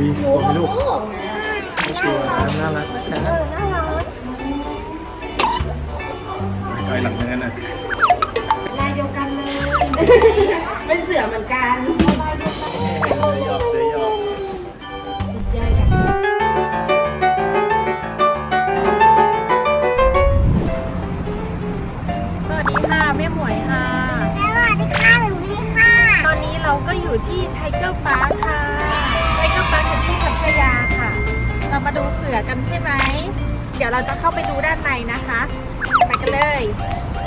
วีกลัวไหมลูกไม่กลัวนะน่ารักนะเอคะอน่ารักคอยหลังอย่างนั้นนะลายเดียวกันเลย เป็นเสือเหมือนกันเสือยอกเสือยอกสวัสดีค่ะแม่หมวยค่ะ สวัสดีค่ะหนูวีค่ะ ตอนนี้เราก็อยู่ที่ไสือกันใช่ไหม เดี๋ยวเราจะเข้าไปดูด้านในนะคะ ไปกันเลย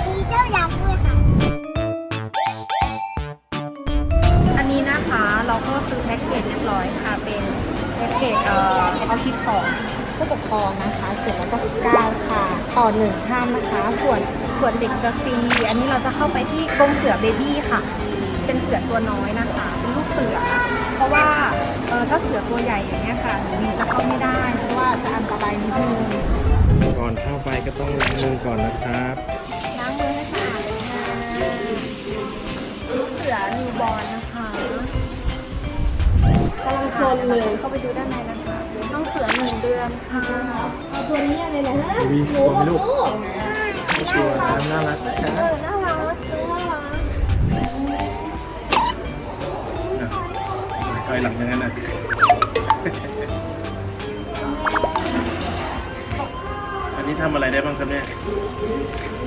มีเจ้ายักษ์ด้วยค่ะ อันนี้นะคะเราก็ซื้อแพ็กเกจเรียบร้อยค่ะ เป็นแพ็กเกจเอ่อเอาคิดของผู้ปกครองนะคะเจ็ดแล้วก็สิบเก้าค่ะ ต่อหนึ่งท่านนะคะ ส่วนส่วนเด็กจะฟรี อันนี้เราจะเข้าไปที่กรงเสือเบบี้ค่ะ เป็นเสือตัวน้อยนะคะ เป็นลูกเสือ ราะว่าเออถ้าเสือตัวใหญ่อย่างเงี้ยค่ะหนูมีจะเข้าไม่ได้เพราะว่าจะอันตรายนิดนึงก่อนเข้าไปก็ต้องล้างมือก่อนนะครับล้างมือให้สะอาดเลยค่ะลูกเสือนิวบอร์นนะคะกำลังชนเลยเข้าไปดูด้านในนะคะน้องเสือหนึ่งเดือนค่ะเอาตัวนี้อะไรนะวีกลัวไหมลูกไม่กลัวนะน่ารักนะเอคะ หลังอย่างนั้นนะอันนี้ทำอะไรได้บ้างครับเนี่ย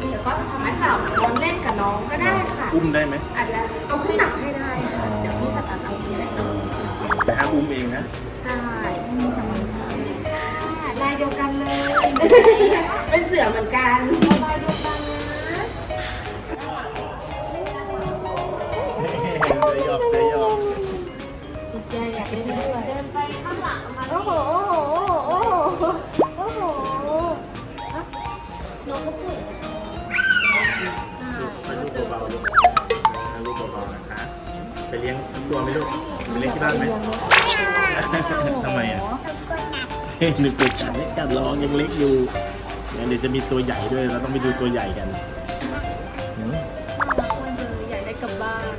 เดี๋ยวก็สามารถจับน้องเล่นกับน้องก็ได้ค่ะ อุ้มได้ไหมอาจจะเอาขึ้นหนักให้ได้ค่ะเดี๋ยวพี่จะตัดเอาเองแต่ห้ามอุ้มเองนะ ใช่ลายเดียวกันเลย เป็นเสือเหมือนกันลายเดียวกัน ลูกเบาๆลูกลูกเบาๆนะคะ ไปเลี้ยงทุกตัวไหมลูก ไปเลี้ยงที่บ้านไหมทำไมอะหนึ่งตัวกัดนี่กัดร้องยังเล็กอยู่งั้นเดี๋ยวจะมีตัวใหญ่ด้วย เราต้องไปดูตัวใหญ่กันหืมอยากได้กลับบ้าน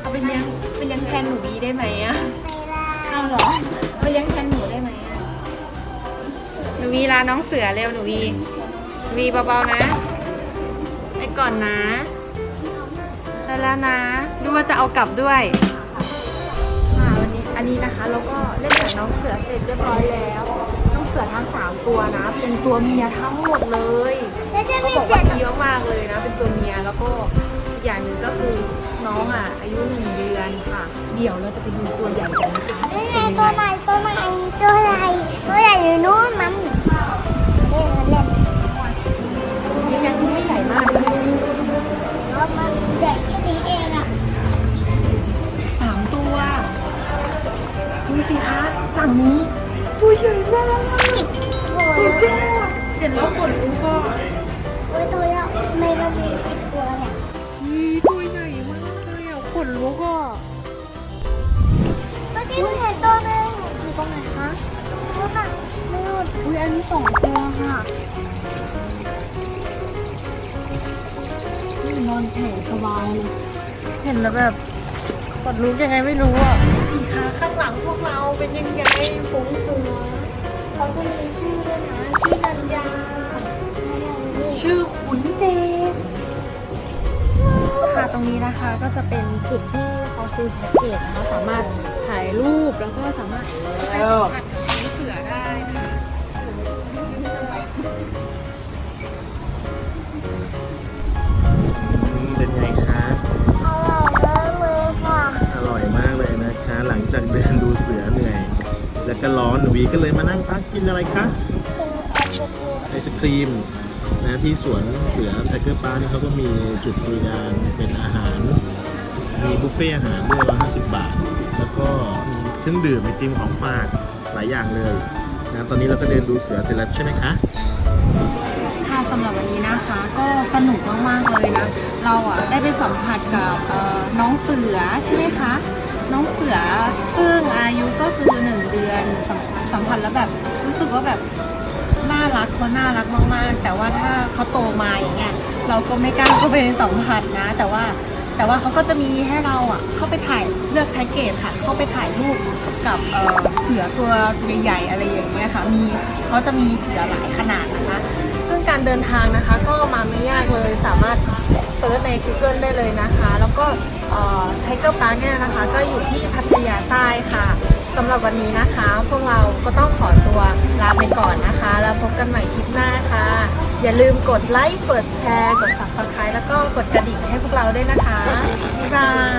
เอาไปเลี้ยงไปเลี้ยงแทนหนูดีได้ไหมอะไม่ได้เอาเหรอไปเลี้ยงแทนหนูได้ไหมอะหนูวีลาน้องเสือเร็วหนูวี วีเบาๆนะไปก่อนนะแล้วแล้วนะดูว่าจะเอากลับด้วยค่ะวันนี้อันนี้นะคะเราก็เล่นกับน้องเสือเสร็จเรียบร้อยแล้วน้องเสือทั้งสามตัวนะ เป็นตัวเมียทั้งหมดเลยเขาบอกเสืว่าดีมากๆเลยนะ เป็นตัวเมียแล้วก็อีกอย่างหนึ่งก็คือน้องอะอายุหนึ่งเดือนค่ะ เดี๋ยวเราจะไปดูตัวใหญ่ สุยดยอดเห็นแล้วขนลุกอะโอ้ยตัวแล้วไม่มันมีสิบตัวเนี่ยอุ๊ยตัวใหญ่มากเลยอะขนลุกอะเมื่อกี้หนูเห็นตัวหนึงอยู่ตรงไหนคะนู่นน่ะไม่นู่นอุ้ยอันนี้สองตัวค่ะนี่นอนแผ่สบายเลยเห็นแล้วแบบขนลุกยังไงไม่รู้อะสีขาข้างหลังพวกเราเป็นยังไงฝูงเสือ เขาจะมีชื่อด้วยนะชื่อนันยาชื่อขุนเดชค่ะตรงนี้นะคะก็จะเป็นจุดที่เขาซื้อแพ็กเกจนะคะสามารถถ่ายรูปแล้วก็สามารถไปสัมผัสเสือได้นะคะเป็นไงคะอร่อยมากเลยค่ะอร่อยมากเลยนะคะ หลังจากเดินดูเสือเหนื่อย แล้วก็ร้อนหนูวีก็เลยมานั่งพักกินอะไรคะไอศครีมนะที่สวนเสือไทเกอร์ปาร์นี่เขาก็มีจุดบริการเป็นอาหาร มีบุฟเฟ่อาหารด้วย150บบาท แล้วก็มีเครื่องดื่มไอติมของฝากหลายอย่างเลยนะตอนนี้เราก็เดินดูเสือเสร็จแล้วใช่ไหมคะค่ะสำหรับวันนี้นะคะก็สนุกมาก ๆ เลยนะ เราอะได้ไปสัมผัสกับน้องเสือใช่ไหมคะ น้องเสือซึ่งอายุก็คือ สัมสัมผัสแล้วแบบรู้สึกว่าแบบน่ารักเขาน่ารักมากๆ แต่ว่าถ้าเขาโตมาอย่างเงี้ยเราก็ไม่กล้าเข้าไปสัมผัสนะ แต่ว่าแต่ว่าเขาก็จะมีให้เราอะเข้าไปถ่ายเลือกแพ็กเกจค่ะ เข้าไปถ่ายรูปกับเอ่อเสือตัวใหญ่ๆ อะไรอย่างเงี้ยค่ะ มีเขาจะมีเสือหลายขนาดนะคะ ซึ่งการเดินทางนะคะก็มาไม่ยากเลยสามารถเซิร์ชใน Google ได้เลยนะคะ แล้วก็ไทเกอร์พาร์คเนี่ยนะคะ ก็อยู่ที่พัทยาใต้ค่ะ สำหรับวันนี้นะคะ พวกเราก็ต้องขอตัวลาไปก่อนนะคะ แล้วพบกันใหม่คลิปหน้าค่ะ อย่าลืมกดไลค์กดแชร์ กด subscribe แล้วก็กดกระดิ่งให้พวกเราด้วยนะคะบ๊ายบาย